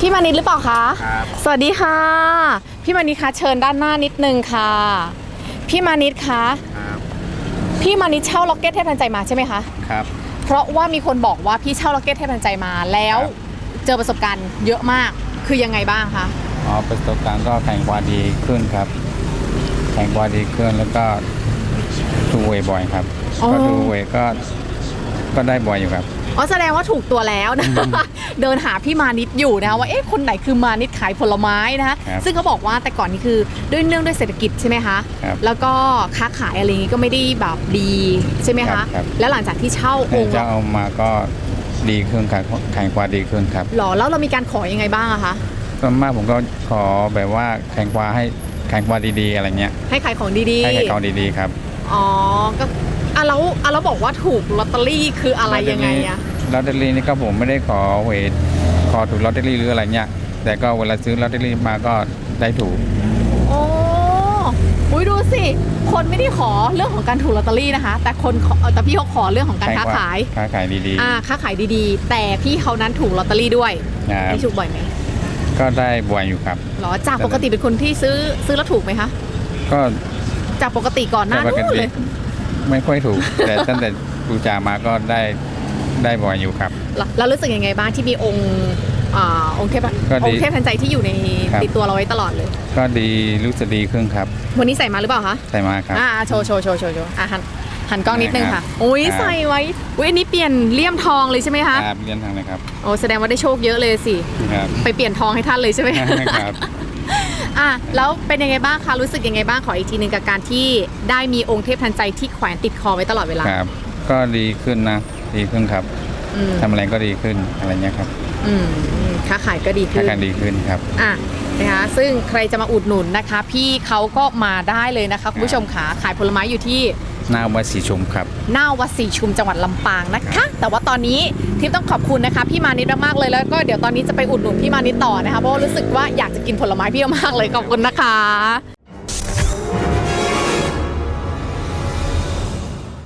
พี่มานิดหรือเปล่าคะครับสวัสดีค่ะ พี่มานิดคะเชิญด้านหน้านิดนึงค่ะ พี่มานิดคะครับพี่มานิดเช่าล็อกเก็ตเทพทันใจมาใช่ไหมคะครับ เพราะว่ามีคนบอกว่าพี่เช่าล็อกเก็ตเทพทันใจมาแล้ว ครับ เจอประสบการณ์เยอะมากคือยังไงบ้างคะอ๋อประสบการณ์ก็แข่งกว่าดีขึ้นครับ แข่งกว่าดีขึ้นแล้วก็ทูเวย์บ่อยครับ ก็ทูเวย์ก็ก็ได้บ่อยอยู่ครับ อ๋อแสดงว่าถูกตัวแล้วนะเดินหาพี่มานิดอยู่นะคะว่าเอ๊ะคนไหนคือมานิดขายผลไม้นะคะครับซึ่งเขาบอกว่าแต่ก่อนนี้คือด้วยเนื่องด้วยเศรษฐกิจใช่ไหมคะครับแล้วก็ค้าขายอะไรอย่างงี้ก็ไม่ได้แบบดีใช่ไหมครัคะบครับแล้วหลังจากที่เช่าองค์จะเอามาก็ดีขึ้นครับแข่งกว่าดีขึ้นครับหรอแล้วเรามีการขอยังไงบ้างอะคะส่วนมากผมก็ขอแบบว่าแข่งกว่าให้แข่งกว่าดีๆอะไรเงี้ยให้ขายของดีให้แข่งกว่าดีๆครับๆอ๋อก็ อะแล้วอะแล้วบอกว่าถูกลอตเตอรี่คืออะไรยังไงอะลอตเตอรี่นี่ก็ผมไม่ได้ขอเวทขอถูกลอตเตอรี่หรืออะไรเงี้ยแต่ก็เวลาซื้อลอตเตอรี่มาก็ได้ถูก โอ้อุ้ยดูสิ คนไม่ได้ขอเรื่องของการถูกลอตเตอรี่นะคะ แต่คนขอเอ่อแต่พี่เขาขอเรื่องของการค้าขายค้าขายดีอ่าค้าขายดีๆ แต่พี่เขานั้นถูกลอตเตอรี่ด้วยๆนะครับ พี่ถูกบ่อยไหมก็ได้บ่อยอยู่ครับ หรอจากปกติเป็นคนที่ซื้อซื้อแล้วถูกไหมคะก็จากปกติก่อนหน้าแต่ปกนู้นติเลย ไม่ค่อยถูก แต่ตั้งแต่ดูจามาก็ได้ได้บ่อยอยู่ครับแล้วแล้วรู้สึกยังไงบ้างที่มีองค์อ่าองค์เทพก็ดีองค์เทพทันใจที่อยู่ในครับติดตัวเราไว้ตลอดเลย ก็ดีรู้สึกดีขึ้นครับ วันนี้ใส่มาหรือเปล่าคะใส่มาครับอ่าโชว์โชว์โชว์โชว์โชว์อะหันหันกล้องนิดนึงครัค่ะบอุ้ยครับใส่ไว้อุ้ยอันนี้เปลี่ยนเลี่ยมทองเลยใช่ไหมคะครับเรียนทางเลยครับโอ้แสดงว่าได้โชคเยอะเลยสิครับไปเปลี่ยนทองให้ท่านเลยใช่ไหมครับ อะแล้วเป็นยังไงบ้างคะรู้สึกยังไงบ้างขออีกทีหนึ่งกับการที่ได้มีองค์เทพทันใจที่แขวนติดคอไว้ตลอดเวลาครับ ก็ดีขึ้นนะดีขึ้นครับอืมทำอะไรก็ดีขึ้นอะไรเงี้ยครับอืมอืมค้าขายก็ดีถ้าขึ้นการดีขึ้นครับ อะนะคะซึ่งใครจะมาอุดหนุนนะคะ พี่เขาก็มาได้เลยนะคะคุณผู้ชมขาขายผลไม้อยู่ที่ หน้าวัดสีชมครับ หน้าวัดสีชุมจังหวัดลำปางนะคะ แต่ว่าตอนนี้ทิพย์ต้องขอบคุณนะคะพี่มานิดมากๆเลยแล้วก็เดี๋ยวตอนนี้จะไปอุดหนุนพี่มานิดต่อนะคะเพราะว่ารู้สึกว่าอยากจะกินผลไม้พี่มากๆเลยขอบคุณนะคะ